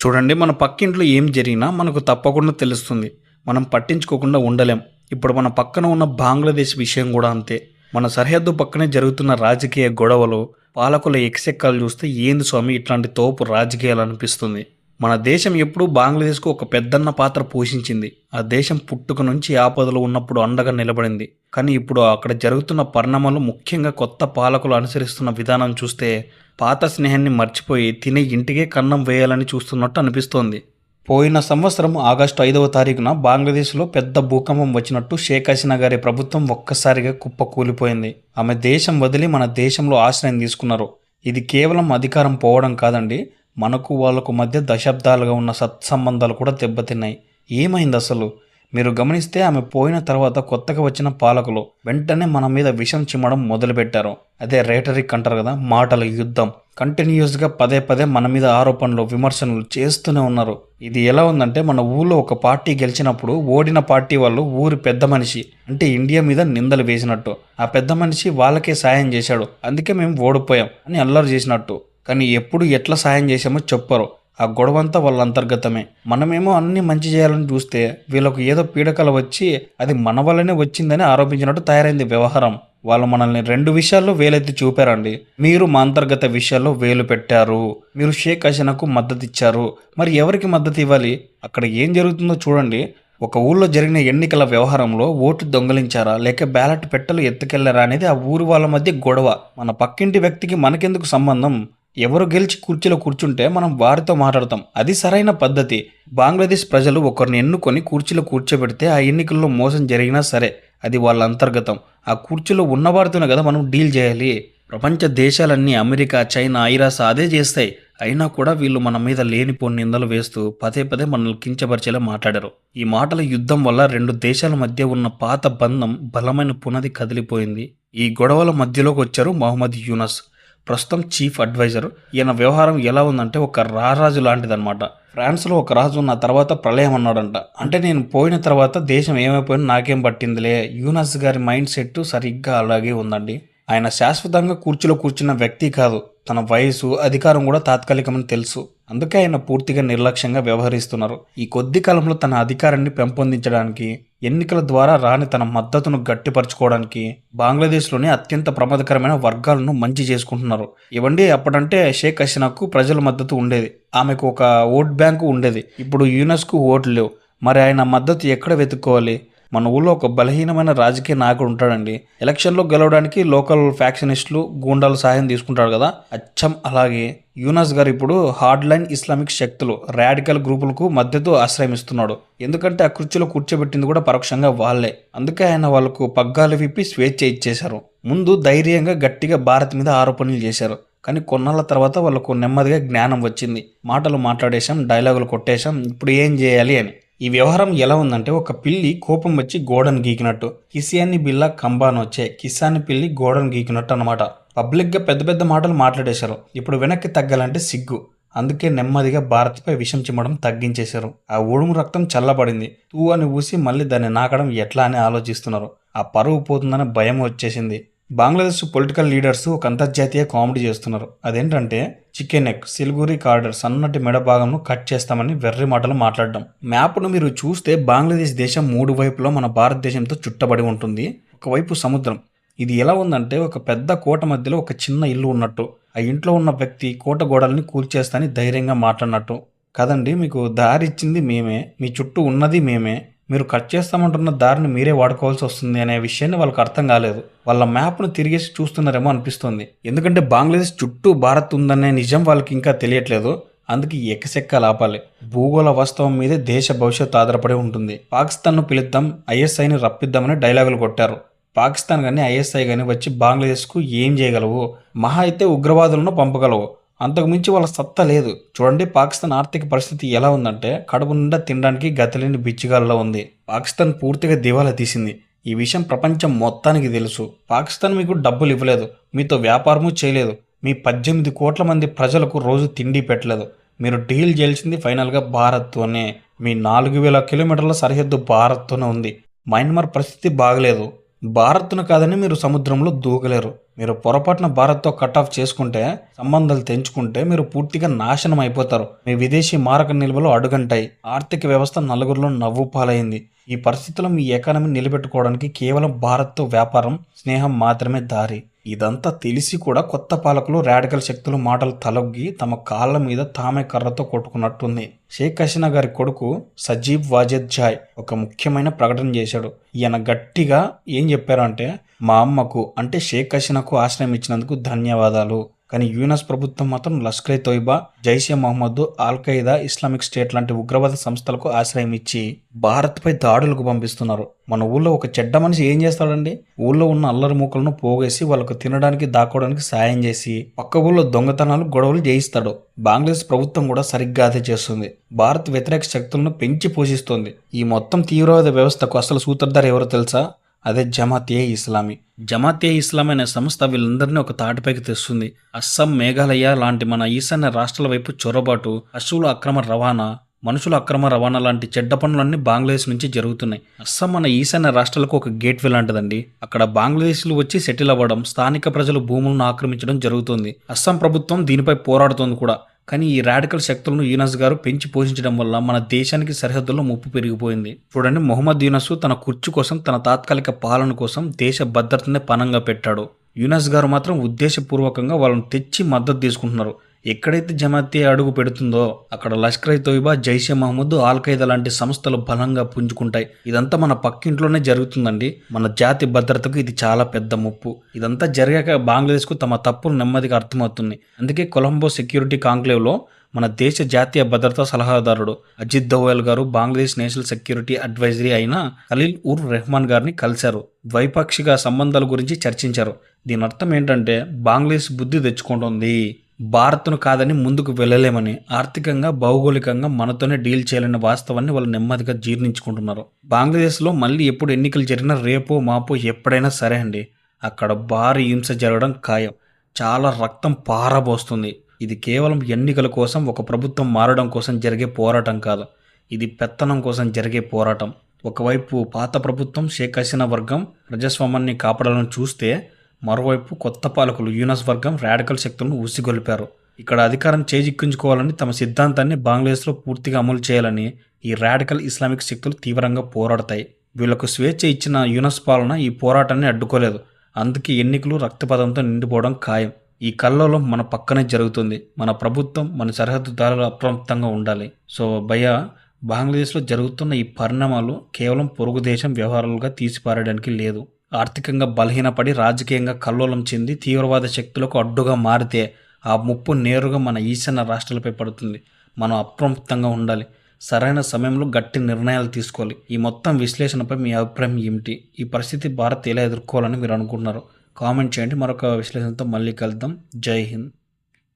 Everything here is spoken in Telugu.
చూడండి మన పక్కింట్లో ఏం జరిగినా మనకు తప్పకుండా తెలుస్తుంది. మనం పట్టించుకోకుండా ఉండలేం. ఇప్పుడు మన పక్కన ఉన్న బంగ్లాదేశ్ విషయం కూడా అంతే. మన సరిహద్దు పక్కనే జరుగుతున్న రాజకీయ గొడవలు పాలకుల ఎక్సెక్కలు చూస్తే ఏంది స్వామి ఇట్లాంటి తోపు రాజకీయాలు అనిపిస్తుంది? మన దేశం ఎప్పుడూ బంగ్లాదేశ్కు ఒక పెద్దన్న పాత్ర పోషించింది. ఆ దేశం పుట్టుక నుంచి ఆపదలు ఉన్నప్పుడు అండగా నిలబడింది. కానీ ఇప్పుడు అక్కడ జరుగుతున్న పరిణామాలు ముఖ్యంగా కొత్త పాలకులు అనుసరిస్తున్న విధానం చూస్తే పాత స్నేహాన్ని మర్చిపోయి తినే ఇంటికే కన్నం వేయాలని చూస్తున్నట్టు అనిపిస్తోంది. పోయిన సంవత్సరం ఆగస్టు ఐదవ తారీఖున బంగ్లాదేశ్లో పెద్ద భూకంపం వచ్చినట్టు షేక్ హసీనా గారి ప్రభుత్వం ఒక్కసారిగా కుప్ప కూలిపోయింది. ఆమె దేశం వదిలి మన దేశంలో ఆశ్రయం తీసుకున్నారు. ఇది కేవలం అధికారం పోవడం కాదండి మనకు వాళ్ళకు మధ్య దశాబ్దాలుగా ఉన్న సత్సంబంధాలు కూడా దెబ్బతిన్నాయి. ఏమైంది అసలు? మీరు గమనిస్తే ఆమె పోయిన తర్వాత కొత్తగా వచ్చిన పాలకులు వెంటనే మన మీద విషం చిమ్మడం మొదలుపెట్టారు. అదే రేటరిక్ అంటారు కదా మాటల యుద్ధం. కంటిన్యూస్గా పదే పదే మన మీద ఆరోపణలు విమర్శనలు చేస్తూనే ఉన్నారు. ఇది ఎలా ఉందంటే మన ఊళ్ళో ఒక పార్టీ గెలిచినప్పుడు ఓడిన పార్టీ వాళ్ళు ఊరి పెద్ద మనిషి అంటే ఇండియా మీద నిందలు వేసినట్టు. ఆ పెద్ద మనిషి వాళ్ళకే సాయం చేశాడు అందుకే మేము ఓడిపోయాం అని అల్లరి చేసినట్టు. కానీ ఎప్పుడు ఎట్లా సాయం చేశామో చెప్పరు. ఆ గొడవంతా వాళ్ళ అంతర్గతమే. మనమేమో అన్ని మంచి చేయాలని చూస్తే వీళ్ళకు ఏదో పీడకల వచ్చి అది మన వల్లనే వచ్చిందని ఆరోపించినట్టు తయారైంది వ్యవహారం. వాళ్ళు మనల్ని రెండు విషయాల్లో వేలెత్తి చూపారండి. మీరు మా అంతర్గత విషయాల్లో వేలు పెట్టారు. మీరు షేక్ హసీనాకు మద్దతు ఇచ్చారు మరి ఎవరికి మద్దతు ఇవ్వాలి? అక్కడ ఏం జరుగుతుందో చూడండి. ఒక ఊళ్ళో జరిగిన ఎన్నికల వ్యవహారంలో ఓటు దొంగలించారా? లేక బ్యాలెట్ పెట్టలు ఎత్తుకెళ్ళారా అనేది ఆ ఊరు వాళ్ళ మధ్య గొడవ. మన పక్కింటి వ్యక్తికి మనకెందుకు సంబంధం? ఎవరు గెలిచి కుర్చీలో కూర్చుంటే మనం వారితో మాట్లాడతాం. అది సరైన పద్ధతి. బంగ్లాదేశ్ ప్రజలు ఒకరిని ఎన్నుకొని కుర్చీలో కూర్చోబెడితే ఆ ఎన్నికల్లో మోసం జరిగినా సరే అది వాళ్ళ అంతర్గతం. ఆ కుర్చీలో ఉన్నవారితోనే కదా మనం డీల్ చేయాలి. ప్రపంచ దేశాలన్నీ అమెరికా చైనా ఐరాస అదే చేస్తాయి. అయినా కూడా వీళ్ళు మన మీద లేనిపోని నిందలు వేస్తూ పదే పదే మనల్ని కించపరిచేలా మాట్లాడారు. ఈ మాటల యుద్ధం వల్ల రెండు దేశాల మధ్య ఉన్న పాత బంధం బలమైన పునాది కదిలిపోయింది. ఈ గొడవల మధ్యలోకి వచ్చారు మహమ్మద్ యూనస్. ప్రస్తుతం చీఫ్ అడ్వైజర్. ఈయన వ్యవహారం ఎలా ఉందంటే ఒక రారాజు లాంటిదనమాట ఫ్రాన్స్లో ఒక రాజు ఉన్న తర్వాత ప్రళయం అన్నాడంట. అంటే నేను పోయిన తర్వాత దేశం ఏమైపోయినా నాకేం పట్టిందిలే. యూనస్ గారి మైండ్ సెట్ సరిగ్గా అలాగే ఉందండి. ఆయన శాశ్వతంగా కూర్చులో కూర్చున్న వ్యక్తి కాదు. తన వయసు అధికారం కూడా తాత్కాలికమని తెలుసు. అందుకే ఆయన పూర్తిగా నిర్లక్ష్యంగా వ్యవహరిస్తున్నారు. ఈ కొద్ది కాలంలో తన అధికారాన్ని పెంపొందించడానికి ఎన్నికల ద్వారా రాని తన మద్దతును గట్టిపరచుకోవడానికి బంగ్లాదేశ్లోని అత్యంత ప్రమాదకరమైన వర్గాలను మంచి చేసుకుంటున్నారు. ఇవండి అప్పుడంటే షేక్ హసీనాకు ప్రజల మద్దతు ఉండేది. ఆమెకు ఒక ఓట్ బ్యాంకు ఉండేది. ఇప్పుడు యూనెస్కు ఓట్లు లేవు. మరి ఆయన మద్దతు ఎక్కడ వెతుక్కోవాలి? మన ఊళ్ళో ఒక బలహీనమైన రాజకీయ నాయకుడు ఉంటాడండి. ఎలక్షన్లో గెలవడానికి లోకల్ ఫ్యాక్షనిస్టులు గూండాల సహాయం తీసుకుంటాడు కదా. అచ్చం అలాగే యూనస్ గారు ఇప్పుడు హార్డ్ లైన్ ఇస్లామిక్ శక్తులు రాడికల్ గ్రూపులకు మద్దతు ఆశ్రయమిస్తున్నాడు ఎందుకంటే ఆ కుర్చీలో కూర్చోబెట్టింది కూడా పరోక్షంగా వాళ్ళే. అందుకే ఆయన వాళ్ళకు పగ్గాలు విప్పి స్వేచ్ఛ ఇచ్చేశారు. ముందు ధైర్యంగా గట్టిగా భారత్ మీద ఆరోపణలు చేశారు. కానీ కొన్నాళ్ళ తర్వాత వాళ్ళకు నెమ్మదిగా జ్ఞానం వచ్చింది. మాటలు మాట్లాడేశాం డైలాగులు కొట్టేశాం ఇప్పుడు ఏం చేయాలి అని. ఈ వ్యవహారం ఎలా ఉందంటే ఒక పిల్లి కోపం వచ్చి గోడను గీకినట్టు. కిసియాన్ని బిల్ల కంబాన్ వచ్చే కిసాన్ని పిల్లి గోడను గీకినట్టు అనమాట పబ్లిక్గా పెద్ద పెద్ద మాటలు మాట్లాడేశారు. ఇప్పుడు వెనక్కి తగ్గాలంటే సిగ్గు. అందుకే నెమ్మదిగా భారత్పై విషం చిమ్మడం తగ్గించేశారు. ఆ ఉడుము రక్తం చల్లబడింది. తూ అని ఊసి మళ్ళీ దాన్ని నాకడం ఎట్లా అని ఆలోచిస్తున్నారు. ఆ పరువు పోతుందనే భయం వచ్చేసింది. బంగ్లాదేశ్ పొలిటికల్ లీడర్స్ ఒక అంతర్జాతీయ కామెడీ చేస్తున్నారు. అదేంటంటే చికెన్ ఎగ్ సిల్గురి కార్డర్ సన్నటి మెడ భాగంను కట్ చేస్తామని వెర్రి మాటలు మాట్లాడడం. మ్యాప్ను మీరు చూస్తే బంగ్లాదేశ్ దేశం మూడు వైపులో మన భారతదేశంతో చుట్టబడి ఉంటుంది. ఒకవైపు సముద్రం. ఇది ఎలా ఉందంటే ఒక పెద్ద కోట మధ్యలో ఒక చిన్న ఇల్లు ఉన్నట్టు. ఆ ఇంట్లో ఉన్న వ్యక్తి కోట గోడల్ని కూల్చేస్తాని ధైర్యంగా మాట్లాడినట్టు. కదండి మీకు దారి ఇచ్చింది మేమే. మీ చుట్టూ ఉన్నది మేమే. మీరు కట్ చేస్తామంటున్న దారిని మీరే వాడుకోవాల్సి వస్తుంది అనే విషయాన్ని వాళ్ళకి అర్థం కాలేదు. వాళ్ళ మ్యాప్ను తిరిగేసి చూస్తున్నారేమో అనిపిస్తుంది. ఎందుకంటే బంగ్లాదేశ్ చుట్టూ భారత్ ఉందనే నిజం వాళ్ళకి ఇంకా తెలియట్లేదు. అందుకే ఎక్కసెక్క లాపాలి. భూగోళ వాస్తవం మీదే దేశ భవిష్యత్తు ఆధారపడి ఉంటుంది. పాకిస్తాన్ను పిలుద్దాం ఐఎస్ఐని రప్పిద్దామని డైలాగులు కొట్టారు. పాకిస్తాన్ కానీ ఐఎస్ఐ కానీ వచ్చి బంగ్లాదేశ్కు ఏం చేయగలవు? మహా అయితే ఉగ్రవాదులను పంపగలవు. అంతకుమించి వాళ్ళ సత్తా లేదు. చూడండి పాకిస్తాన్ ఆర్థిక పరిస్థితి ఎలా ఉందంటే కడుపు నిండా తినడానికి గతిలేని బిచ్చిగాల్లో ఉంది. పాకిస్తాన్ పూర్తిగా దివాలా తీసింది. ఈ విషయం ప్రపంచం మొత్తానికి తెలుసు. పాకిస్తాన్ మీకు డబ్బులు ఇవ్వలేదు. మీతో వ్యాపారము చేయలేదు. మీ పద్దెనిమిది కోట్ల మంది ప్రజలకు రోజు తిండి పెట్టలేదు. మీరు డీల్ చేయాల్సింది ఫైనల్గా భారత్తోనే. మీ నాలుగు వేల కిలోమీటర్ల సరిహద్దు భారత్తోనే ఉంది. మయన్మార్ పరిస్థితి బాగలేదు. భారత్ను కాదని మీరు సముద్రంలో దూకలేరు. మీరు పొరపాటున భారత్తో కట్ ఆఫ్ చేసుకుంటే సంబంధాలు తెంచుకుంటే మీరు పూర్తిగా నాశనం అయిపోతారు. మీ విదేశీ మారక నిల్వలు అడుగంటాయి. ఆర్థిక వ్యవస్థ నలుగురిలో నవ్వు పాలైంది ఈ పరిస్థితుల్లో మీ ఎకానమీ నిలబెట్టుకోవడానికి కేవలం భారత్తో వ్యాపారం స్నేహం మాత్రమే దారి. ఇదంతా తెలిసి కూడా కొత్త పాలకులు రాడికల్ శక్తులు మాటలు తలొగ్గి తమ కాళ్ళ మీద తామే కర్రతో కొట్టుకున్నట్టుంది. షేక్ హసీనా గారి కొడుకు సజీబ్ వాజెద్ జాయ్ ఒక ముఖ్యమైన ప్రకటన చేశాడు. ఈయన గట్టిగా ఏం చెప్పారంటే మా అమ్మకు అంటే షేక్ హసీనాకు ఆశ్రయం ఇచ్చినందుకు ధన్యవాదాలు. కానీ యూనస్ ప్రభుత్వం మాత్రం Lashkar-e Taiba Jaish-e Mohammed al Qaeda Islamic State లాంటి ఉగ్రవాద సంస్థలకు ఆశ్రయం ఇచ్చి భారత్పై దాడులకు పంపిస్తున్నారు. మన ఊళ్ళో ఒక చెడ్డ మనిషి ఏం చేస్తాడండి? ఊళ్ళో ఉన్న అల్లరి మూకలను పోగేసి వాళ్ళకు తినడానికి దాక్కోవడానికి సాయం చేసి పక్క ఊళ్ళో దొంగతనాలు గొడవలు చేయిస్తాడు. బంగ్లాదేశ్ ప్రభుత్వం కూడా సరిగ్గా అదే చేస్తుంది. భారత్ వ్యతిరేక శక్తులను పెంచి పోషిస్తోంది. ఈ మొత్తం తీవ్రవాద వ్యవస్థకు అసలు సూత్రధారి ఎవరో తెలుసా? అదే జమాతే ఇస్లామీ. జమాతే ఇస్లామీ అనే సంస్థ వీళ్ళందరినీ ఒక తాటిపైకి తెస్తుంది. అస్సాం మేఘాలయ లాంటి మన ఈశాన్య రాష్ట్రాల వైపు చొరబాటు పశువుల అక్రమ రవాణా మనుషుల అక్రమ రవాణా లాంటి చెడ్డ పనులన్నీ బంగ్లాదేశ్ నుంచి జరుగుతున్నాయి. అస్సాం మన ఈశాన్య రాష్ట్రాలకు ఒక గేట్వే లాంటిదండి. అక్కడ బంగ్లాదేశ్లు వచ్చి సెటిల్ అవ్వడం స్థానిక ప్రజలు భూములను ఆక్రమించడం జరుగుతుంది. అస్సాం ప్రభుత్వం దీనిపై పోరాడుతోంది కూడా. కానీ ఈ రాడికల్ శక్తులను యూనస్ గారు పెంచి పోషించడం వల్ల మన దేశానికి సరిహద్దుల్లో ముప్పు పెరిగిపోయింది. చూడండి మొహమ్మద్ యూనస్ తన కుర్చీ కోసం తన తాత్కాలిక పాలన కోసం దేశ భద్రతనే పనంగా పెట్టాడు. యూనస్ గారు మాత్రం ఉద్దేశపూర్వకంగా వాళ్ళని తెచ్చి మద్దతు తీసుకుంటున్నారు. ఎక్కడైతే జమాతే అడుగు పెడుతుందో అక్కడ లష్కర్ ఇ తోయిబా జైషే మహమ్మద్ ఆల్ ఖైదా లాంటి సంస్థలు బలంగా పుంజుకుంటాయి. ఇదంతా మన పక్కింట్లోనే జరుగుతుందండి. మన జాతి భద్రతకు ఇది చాలా పెద్ద ముప్పు. ఇదంతా జరిగాక బంగ్లాదేశ్కు తమ తప్పులు నెమ్మదిగా అర్థమవుతుంది. అందుకే కొలంబో సెక్యూరిటీ కాంక్లేవ్లో మన దేశ జాతీయ భద్రతా సలహాదారుడు అజిత్ దోవల్ గారు బంగ్లాదేశ్ నేషనల్ సెక్యూరిటీ అడ్వైజరీ అయిన ఖలీల్ ఉర్ రెహమాన్ గారిని కలిశారు. ద్వైపాక్షిక సంబంధాల గురించి చర్చించారు. దీని అర్థం ఏంటంటే బంగ్లాదేశ్ బుద్ధి తెచ్చుకుంటుంది. భారత్ను కాదని ముందుకు వెళ్ళలేమని ఆర్థికంగా భౌగోళికంగా మనతోనే డీల్ చేయాలనే వాస్తవాన్ని వాళ్ళు నెమ్మదిగా జీర్ణించుకుంటున్నారు. బంగ్లాదేశ్లో మళ్ళీ ఎప్పుడు ఎన్నికలు జరిగినా రేపో మాపో ఎప్పుడైనా సరే అండి అక్కడ భారీ హింస జరగడం ఖాయం. చాలా రక్తం పారబోస్తుంది. ఇది కేవలం ఎన్నికల కోసం ఒక ప్రభుత్వం మారడం కోసం జరిగే పోరాటం కాదు. ఇది పెత్తనం కోసం జరిగే పోరాటం. ఒకవైపు పాత ప్రభుత్వం షేక్ హసీనా వర్గం ప్రజాస్వామ్యాన్ని కాపాడాలని చూస్తే మరోవైపు కొత్త పాలకులు యూనస్ వర్గం రాడికల్ శక్తులను ఉసిగొల్పారు ఇక్కడ అధికారం చేజిక్కించుకోవాలని తమ సిద్ధాంతాన్ని బంగ్లాదేశ్లో పూర్తిగా అమలు చేయాలని ఈ రాడికల్ ఇస్లామిక్ శక్తులు తీవ్రంగా పోరాడతాయి. వీళ్ళకు స్వేచ్ఛ ఇచ్చిన యూనస్ పాలన ఈ పోరాటాన్ని అడ్డుకోలేదు. అందుకే ఎన్నికలు రక్తపదంతో నిండిపోవడం ఖాయం. ఈ కల్లోలం మన పక్కనే జరుగుతుంది. మన ప్రభుత్వం మన సరిహద్దు దారులు అప్రమత్తంగా ఉండాలి. సో భయ బంగ్లాదేశ్లో జరుగుతున్న ఈ పరిణామాలు కేవలం పొరుగు దేశం వ్యవహారాలుగా తీసిపారడానికి లేదు. ఆర్థికంగా బలహీనపడి రాజకీయంగా కల్లోలం చెంది తీవ్రవాద శక్తులకు అడ్డుగా మారితే ఆ ముప్పు నేరుగా మన ఈశాన్య రాష్ట్రాలపై పడుతుంది. మనం అప్రమత్తంగా ఉండాలి. సరైన సమయంలో గట్టి నిర్ణయాలు తీసుకోవాలి. ఈ మొత్తం విశ్లేషణపై మీ అభిప్రాయం ఏమిటి? ఈ పరిస్థితి భారత్ ఎలా ఎదుర్కోవాలని మీరు అనుకుంటున్నారు? కామెంట్ చేయండి. మరొక విశ్లేషణతో మళ్ళీ కలుద్దాం. జై హింద్.